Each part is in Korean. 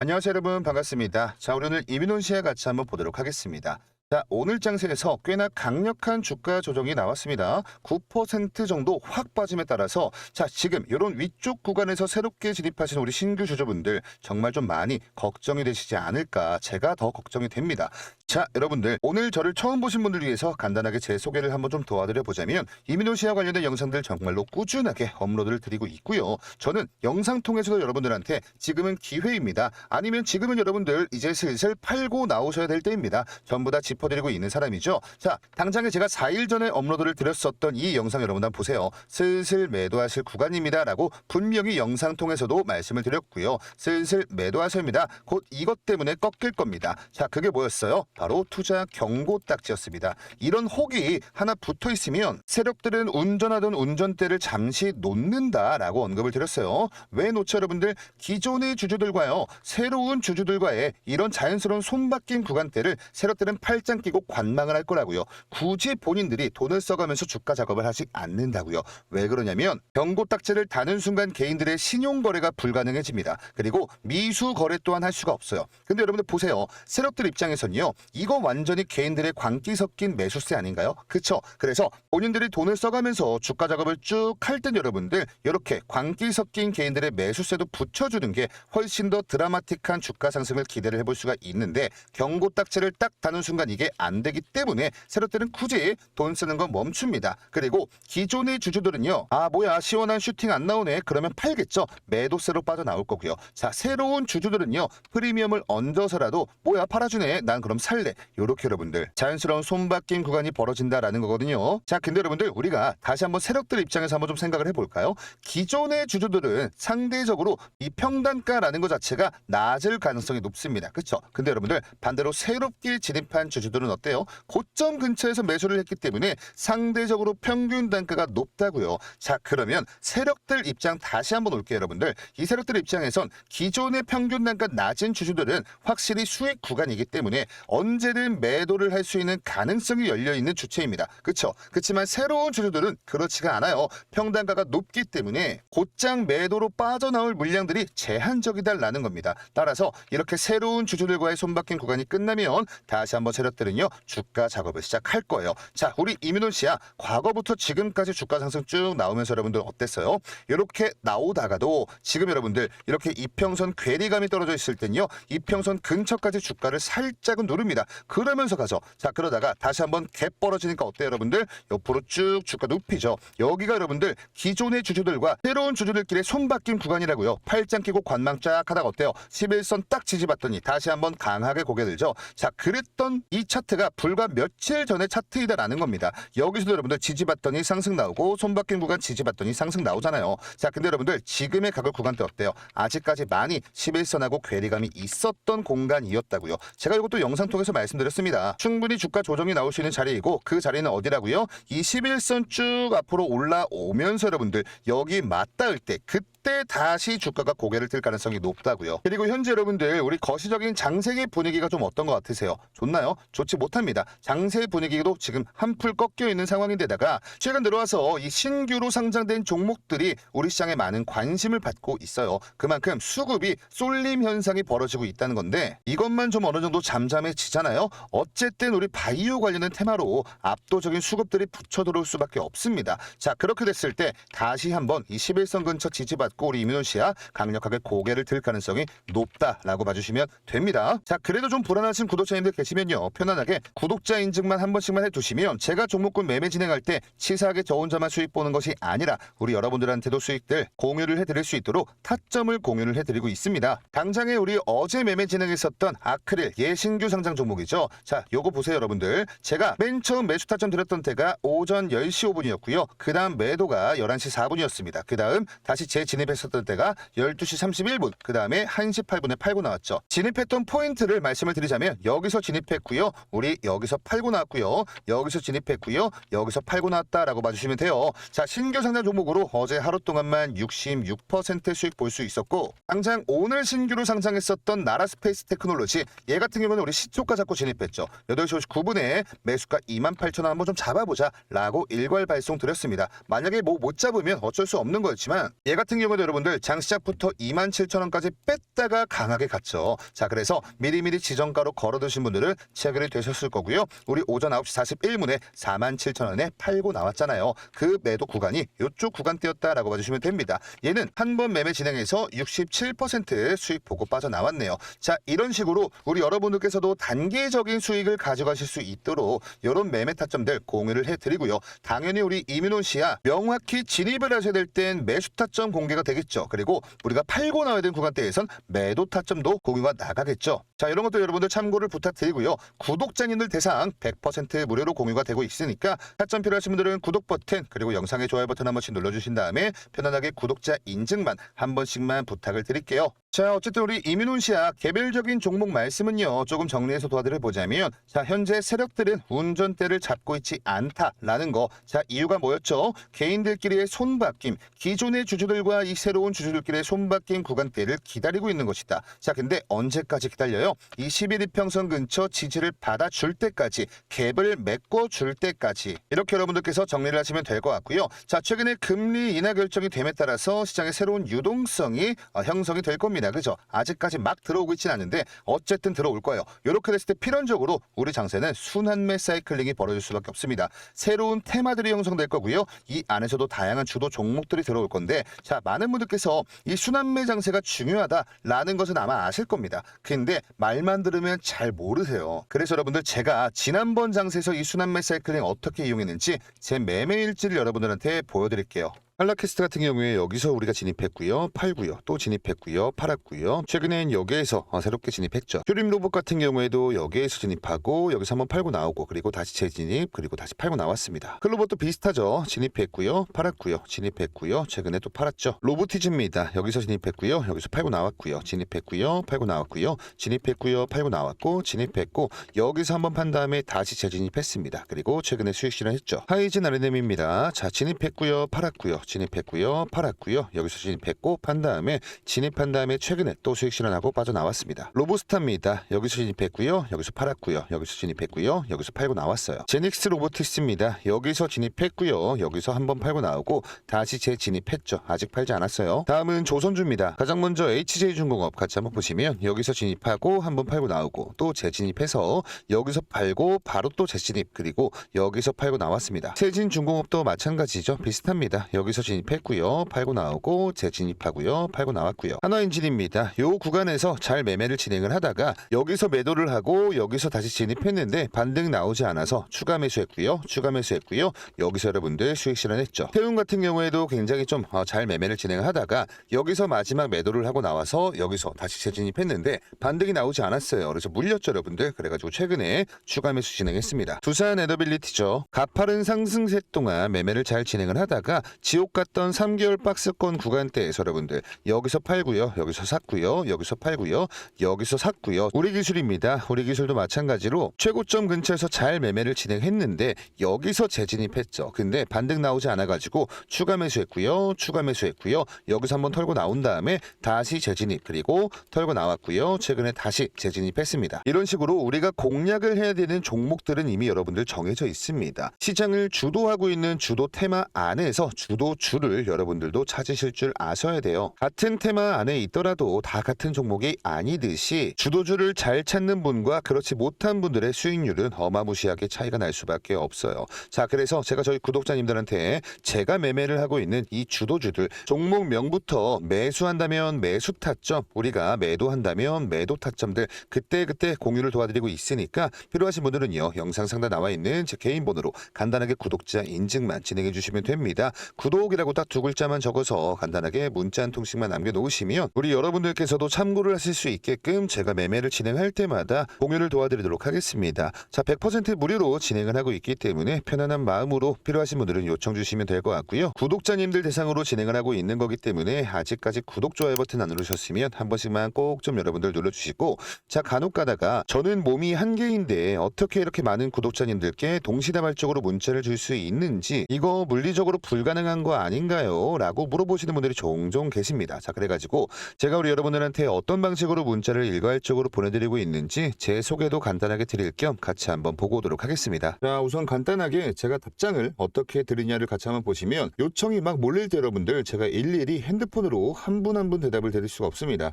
안녕하세요 여러분 반갑습니다. 자 우리 오늘 이민훈 씨와 같이 한번 보도록 하겠습니다. 자 오늘 장세에서 꽤나 강력한 주가 조정이 나왔습니다. 9% 정도 확 빠짐에 따라서 자 지금 이런 위쪽 구간에서 새롭게 진입하신 우리 신규 주주분들 정말 좀 많이 걱정이 되시지 않을까 제가 더 걱정이 됩니다. 자 여러분들 오늘 저를 처음 보신 분들 위해서 간단하게 제 소개를 한번 좀 도와드려 보자면 이민호 씨와 관련된 영상들 정말로 꾸준하게 업로드를 드리고 있고요. 저는 영상 통해서도 여러분들한테 지금은 기회입니다. 아니면 지금은 여러분들 이제 슬슬 팔고 나오셔야 될 때입니다. 전부 다 짚어드리고 있는 사람이죠. 자 당장에 제가 4일 전에 업로드를 드렸었던 이 영상 여러분 한번 보세요. 슬슬 매도하실 구간입니다 라고 분명히 영상 통해서도 말씀을 드렸고요. 슬슬 매도하셔야 합니다. 곧 이것 때문에 꺾일 겁니다. 자 그게 뭐였어요? 바로 투자 경고 딱지였습니다. 이런 혹이 하나 붙어 있으면 세력들은 운전하던 운전대를 잠시 놓는다라고 언급을 드렸어요. 왜 놓죠, 여러분들? 기존의 주주들과요, 새로운 주주들과의 이런 자연스러운 손바뀐 구간대를 세력들은 팔짱 끼고 관망을 할 거라고요. 굳이 본인들이 돈을 써가면서 주가 작업을 하지 않는다고요. 왜 그러냐면 경고 딱지를 다는 순간 개인들의 신용 거래가 불가능해집니다. 그리고 미수 거래 또한 할 수가 없어요. 근데 여러분들 보세요. 세력들 입장에선요. 이거 완전히 개인들의 광기 섞인 매수세 아닌가요? 그쵸? 그래서 본인들이 돈을 써가면서 주가 작업을 쭉 할 땐 여러분들 이렇게 광기 섞인 개인들의 매수세도 붙여주는 게 훨씬 더 드라마틱한 주가 상승을 기대를 해볼 수가 있는데 경고 딱지를 딱 다는 순간 이게 안 되기 때문에 세력들은 굳이 돈 쓰는 건 멈춥니다. 그리고 기존의 주주들은요. 아 뭐야 시원한 슈팅 안 나오네. 그러면 팔겠죠. 매도세로 빠져나올 거고요. 자 새로운 주주들은요. 프리미엄을 얹어서라도 뭐야 팔아주네. 난 그럼 살래. 요렇게 여러분들 자연스러운 손바뀐 구간이 벌어진다라는 거거든요. 자 근데 여러분들 우리가 다시 한번 세력들 입장에서 한번 좀 생각을 해볼까요? 기존의 주주들은 상대적으로 이 평단가라는 것 자체가 낮을 가능성이 높습니다. 그렇죠? 근데 여러분들 반대로 새롭게 진입한 주주 들은 어때요? 고점 근처에서 매수를 했기 때문에 상대적으로 평균 단가가 높다고요. 자 그러면 세력들 입장 다시 한번 올게요, 여러분들. 이 세력들 입장에선 기존의 평균 단가 낮은 주주들은 확실히 수익 구간이기 때문에 언제든 매도를 할 수 있는 가능성이 열려 있는 주체입니다. 그렇죠? 그렇지만 새로운 주주들은 그렇지가 않아요. 평단가가 높기 때문에 곧장 매도로 빠져나올 물량들이 제한적이다라는 겁니다. 따라서 이렇게 새로운 주주들과의 손바뀐 구간이 끝나면 다시 한번 세력 들은요 주가 작업을 시작할 거예요. 자, 우리 이민훈 씨야 과거부터 지금까지 주가 상승 쭉 나오면서 여러분들 어땠어요? 이렇게 나오다가도 지금 여러분들 이렇게 이평선 괴리감이 떨어져 있을 땐요 이평선 근처까지 주가를 살짝은 누릅니다. 그러면서 가서 자 그러다가 다시 한번 갭 벌어지니까 어때요 여러분들? 옆으로 쭉 주가 눕히죠. 여기가 여러분들 기존의 주주들과 새로운 주주들끼리 손바뀐 구간이라고요. 팔짱 끼고 관망 쫙 하다가 어때요? 11선 딱 지지봤더니 다시 한번 강하게 고개 들죠. 자 그랬던 이 차트가 불과 며칠 전의 차트이다라는 겁니다. 여기서도 여러분들 지지봤더니 상승 나오고 손바뀐 구간 지지봤더니 상승 나오잖아요. 자 근데 여러분들 지금의 가격 구간대 어때요? 아직까지 많이 11선하고 괴리감이 있었던 공간이었다고요. 제가 이것도 영상 통해서 말씀드렸습니다. 충분히 주가 조정이 나올 수 있는 자리이고 그 자리는 어디라고요? 이 11선 쭉 앞으로 올라오면서 여러분들 여기 맞닿을 때 그때 다시 주가가 고개를 들 가능성이 높다고요. 그리고 현재 여러분들 우리 거시적인 장세기 분위기가 좀 어떤 것 같으세요? 좋나요? 좋지 못합니다. 장세 분위기도 지금 한풀 꺾여 있는 상황인데다가 최근 들어와서 이 신규로 상장된 종목들이 우리 시장에 많은 관심을 받고 있어요. 그만큼 수급이 쏠림 현상이 벌어지고 있다는 건데 이것만 좀 어느 정도 잠잠해지잖아요. 어쨌든 우리 바이오 관련된 테마로 압도적인 수급들이 붙여 들어올 수밖에 없습니다. 자 그렇게 됐을 때 다시 한번 이 11선 근처 지지받 고 우리 이민훈 씨야 강력하게 고개를 들 가능성이 높다라고 봐주시면 됩니다. 자 그래도 좀 불안하신 구독자님들 계시면요 편안하게 구독자 인증만 한 번씩만 해두시면 제가 종목군 매매 진행할 때 치사하게 저 혼자만 수익 보는 것이 아니라 우리 여러분들한테도 수익들 공유를 해드릴 수 있도록 타점을 공유를 해드리고 있습니다. 당장에 우리 어제 매매 진행했었던 아크릴 예신규 상장 종목이죠. 자 요거 보세요 여러분들. 제가 맨 처음 매수 타점 드렸던 때가 오전 10시 5분이었고요. 그 다음 매도가 11시 4분이었습니다. 그 다음 다시 재진 입했었던 때가 12시 31분. 그 다음에 1시 8분에 팔고 나왔죠. 진입했던 포인트를 말씀을 드리자면 여기서 진입했고요. 우리 여기서 팔고 나왔고요. 여기서 진입했고요. 여기서 팔고 나왔다라고 봐주시면 돼요. 자, 신규 상장 종목으로 어제 하루 동안만 66% 수익 볼 수 있었고 당장 오늘 신규로 상장했었던 나라스페이스 테크놀로지 얘 같은 경우는 우리 시초가 잡고 진입했죠. 8시 59분에 매수가 28,000원 한번 좀 잡아보자 라고 일괄 발송 드렸습니다. 만약에 뭐 못 잡으면 어쩔 수 없는 거였지만 얘 같은 경우 도 여러분들 장 시작부터 27,000원까지 뺐다가 강하게 갔죠. 자 그래서 미리미리 지정가로 걸어두신 분들은 체결이 되셨을 거고요. 우리 오전 9시 41분에 47,000원에 팔고 나왔잖아요. 그 매도 구간이 이쪽 구간대였다라고 봐주시면 됩니다. 얘는 한 번 매매 진행해서 67% 수익 보고 빠져나왔네요. 자 이런 식으로 우리 여러분들께서도 단계적인 수익을 가져가실 수 있도록 이런 매매 타점들 공유를 해드리고요. 당연히 우리 이민호 씨야 명확히 진입을 하셔야 될 땐 매수 타점 공개가 되겠죠. 그리고 우리가 팔고 나와야 되는 구간대에선 매도 타점도 공유가 나가겠죠. 자 이런 것도 여러분들 참고를 부탁드리고요. 구독자님들 대상 100% 무료로 공유가 되고 있으니까 타점 필요하신 분들은 구독 버튼 그리고 영상의 좋아요 버튼 한 번씩 눌러주신 다음에 편안하게 구독자 인증만 한 번씩만 부탁을 드릴게요. 자 어쨌든 우리 이민훈 씨야 개별적인 종목 말씀은요 조금 정리해서 도와드려 보자면 자 현재 세력들은 운전대를 잡고 있지 않다라는 거 자 이유가 뭐였죠? 개인들끼리의 손바뀜 기존의 주주들과 이 새로운 주주들끼리의 손바뀜 구간대를 기다리고 있는 것이다. 자 근데 언제까지 기다려요? 이 11이평선 근처 지지를 받아줄 때까지 갭을 메꿔줄 때까지. 이렇게 여러분들께서 정리를 하시면 될 것 같고요. 자 최근에 금리 인하 결정이 됨에 따라서 시장의 새로운 유동성이 어, 형성이 될 겁니다 그죠? 아직까지 막 들어오고 있진 않은데 어쨌든 들어올 거예요. 이렇게 됐을 때 필연적으로 우리 장세는 순환매 사이클링이 벌어질 수밖에 없습니다. 새로운 테마들이 형성될 거고요. 이 안에서도 다양한 주도 종목들이 들어올 건데 자 많은 분들께서 이 순환매 장세가 중요하다라는 것은 아마 아실 겁니다. 근데 말만 들으면 잘 모르세요. 그래서 여러분들 제가 지난번 장세에서 이 순환매 사이클링 어떻게 이용했는지 제 매매 일지를 여러분들한테 보여드릴게요 할라캐스트 같은 경우에 여기서 우리가 진입했고요. 팔고요. 또 진입했고요. 팔았고요. 최근엔 여기에서 어, 새롭게 진입했죠. 휴림 로봇 같은 경우에도 여기에서 진입하고 여기서 한번 팔고 나오고 그리고 다시 재진입 그리고 다시 팔고 나왔습니다. 클로봇도 비슷하죠. 진입했고요. 팔았고요. 진입했고요. 최근에 또 팔았죠. 로보티즈입니다. 여기서 진입했고요. 여기서 팔고 나왔고요. 진입했고요. 팔고 나왔고요. 진입했고요. 팔고 나왔고 진입했고 여기서 한번 판 다음에 다시 재진입했습니다. 그리고 최근에 수익 실현했죠. 하이진 아르넴입니다. 자 진입했고요. 팔았고요. 진입했고요. 팔았고요. 여기서 진입했고 판 다음에 진입한 다음에 최근에 또 수익 실현하고 빠져나왔습니다. 로보스타입니다. 여기서 진입했고요. 여기서 팔았고요. 여기서 진입했고요. 여기서 팔고 나왔어요. 제닉스 로보티스입니다. 여기서 진입했고요. 여기서 한번 팔고 나오고 다시 재진입했죠. 아직 팔지 않았어요. 다음은 조선주입니다. 가장 먼저 HJ중공업 같이 한번 보시면 여기서 진입하고 한번 팔고 나오고 또 재진입해서 여기서 팔고 바로 또 재진입 그리고 여기서 팔고 나왔습니다. 세진중공업도 마찬가지죠. 비슷합니다. 여기서 진입했고요. 팔고 나오고 재진입하고요. 팔고 나왔고요. 한화인진입니다. 요 구간에서 잘 매매를 진행을 하다가 여기서 매도를 하고 여기서 다시 진입했는데 반등 나오지 않아서 추가 매수했고요. 추가 매수했고요. 여기서 여러분들 수익 실현했죠. 태웅 같은 경우에도 굉장히 좀 잘 매매를 진행을 하다가 여기서 마지막 매도를 하고 나와서 여기서 다시 재진입했는데 반등이 나오지 않았어요. 그래서 물렸죠, 여러분들. 그래가지고 최근에 추가 매수 진행했습니다. 두산 에더빌리티죠. 가파른 상승세 동안 매매를 잘 진행을 하다가 지옥 같던 3개월 박스권 구간대에서 여러분들 여기서 팔고요. 여기서 샀고요. 여기서 팔고요. 여기서 샀고요. 우리 기술입니다. 우리 기술도 마찬가지로 최고점 근처에서 잘 매매를 진행했는데 여기서 재진입했죠. 근데 반등 나오지 않아가지고 추가 매수했고요. 추가 매수했고요. 여기서 한번 털고 나온 다음에 다시 재진입 그리고 털고 나왔고요. 최근에 다시 재진입했습니다. 이런 식으로 우리가 공략을 해야 되는 종목들은 이미 여러분들 정해져 있습니다. 시장을 주도하고 있는 주도 테마 안에서 주도 주를 여러분들도 찾으실 줄 아셔야 돼요. 같은 테마 안에 있더라도 다 같은 종목이 아니듯이 주도주를 잘 찾는 분과 그렇지 못한 분들의 수익률은 어마무시하게 차이가 날 수밖에 없어요. 자, 그래서 제가 저희 구독자님들한테 제가 매매를 하고 있는 이 주도주들 종목명부터 매수한다면 매수 타점, 우리가 매도한다면 매도 타점들 그때그때 공유를 도와드리고 있으니까 필요하신 분들은요. 영상 상단 나와 있는 제 개인 번호로 간단하게 구독자 인증만 진행해 주시면 됩니다. 구독 구독이라고 딱 두 글자만 적어서 간단하게 문자 한 통씩만 남겨놓으시면 우리 여러분들께서도 참고를 하실 수 있게끔 제가 매매를 진행할 때마다 공유를 도와드리도록 하겠습니다. 자, 100% 무료로 진행을 하고 있기 때문에 편안한 마음으로 필요하신 분들은 요청 주시면 될 것 같고요. 구독자님들 대상으로 진행을 하고 있는 거기 때문에 아직까지 구독, 좋아요 버튼 안 누르셨으면 한 번씩만 꼭 좀 여러분들 눌러주시고 자, 간혹 가다가 저는 몸이 한 개인데 어떻게 이렇게 많은 구독자님들께 동시다발적으로 문자를 줄 수 있는지 이거 물리적으로 불가능한 거 아닌가요? 라고 물어보시는 분들이 종종 계십니다. 자, 그래가지고 제가 우리 여러분들한테 어떤 방식으로 문자를 일괄적으로 보내드리고 있는지 제 소개도 간단하게 드릴 겸 같이 한번 보고 오도록 하겠습니다. 자, 우선 간단하게 제가 답장을 어떻게 드리냐를 같이 한번 보시면 요청이 막 몰릴 때 여러분들 제가 일일이 핸드폰으로 한 분 한분 대답을 드릴 수가 없습니다.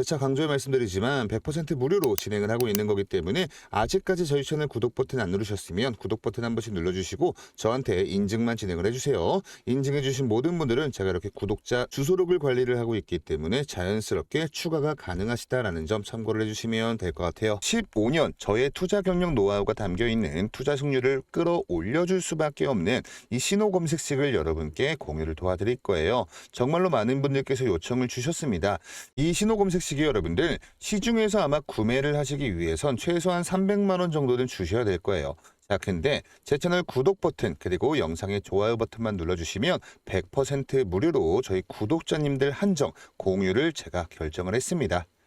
재차 강조해 말씀드리지만 100% 무료로 진행을 하고 있는 거기 때문에 아직까지 저희 채널 구독 버튼 안 누르셨으면 구독 버튼 한 번씩 눌러주시고 저한테 인증만 진행을 해주세요. 인증해주신 모든 분들은 제가 이렇게 구독자 주소록을 관리를 하고 있기 때문에 자연스럽게 추가가 가능하시다라는 점 참고를 해주시면 될 것 같아요. 15년 저의 투자 경력 노하우가 담겨 있는 투자 승률을 끌어올려줄 수밖에 없는 이 신호 검색식을 여러분께 공유를 도와드릴 거예요. 정말로 많은 분들께서 요청을 주셨습니다. 이 신호 검색식 이 여러분들 시중에서 아마 구매를 하시기 위해선 최소한 300만 원 정도는 주셔야 될 거예요. 자, 근데 제 채널 구독 버튼 그리고 영상의 좋아요 버튼만 눌러주시면 100% 무료로 저희 구독자님들 한정 공유를 제가 결정을 했습니다.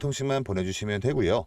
통씩만 보내주시면 되고요.